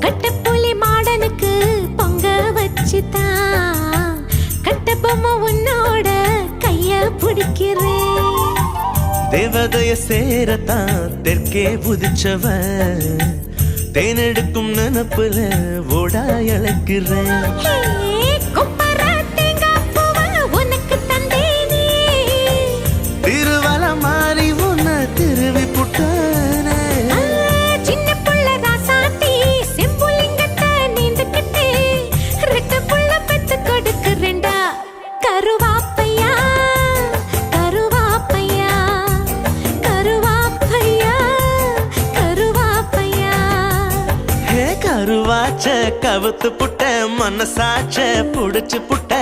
கட்டப்புலி மாடனுக்கு பொங்க வச்சுதான். கட்ட பொம்மை உன்னோட கைய பிடிக்கிறேன். தேவதைய சேரத்தான் தெற்கே உதிச்சவன். தேனெடுக்கும் நினப்புல ஓடா இழக்கிறேன். ஹே கருவாச்ச கவுத்து புட்ட மனசாச்ச புடிச்சு புட்ட.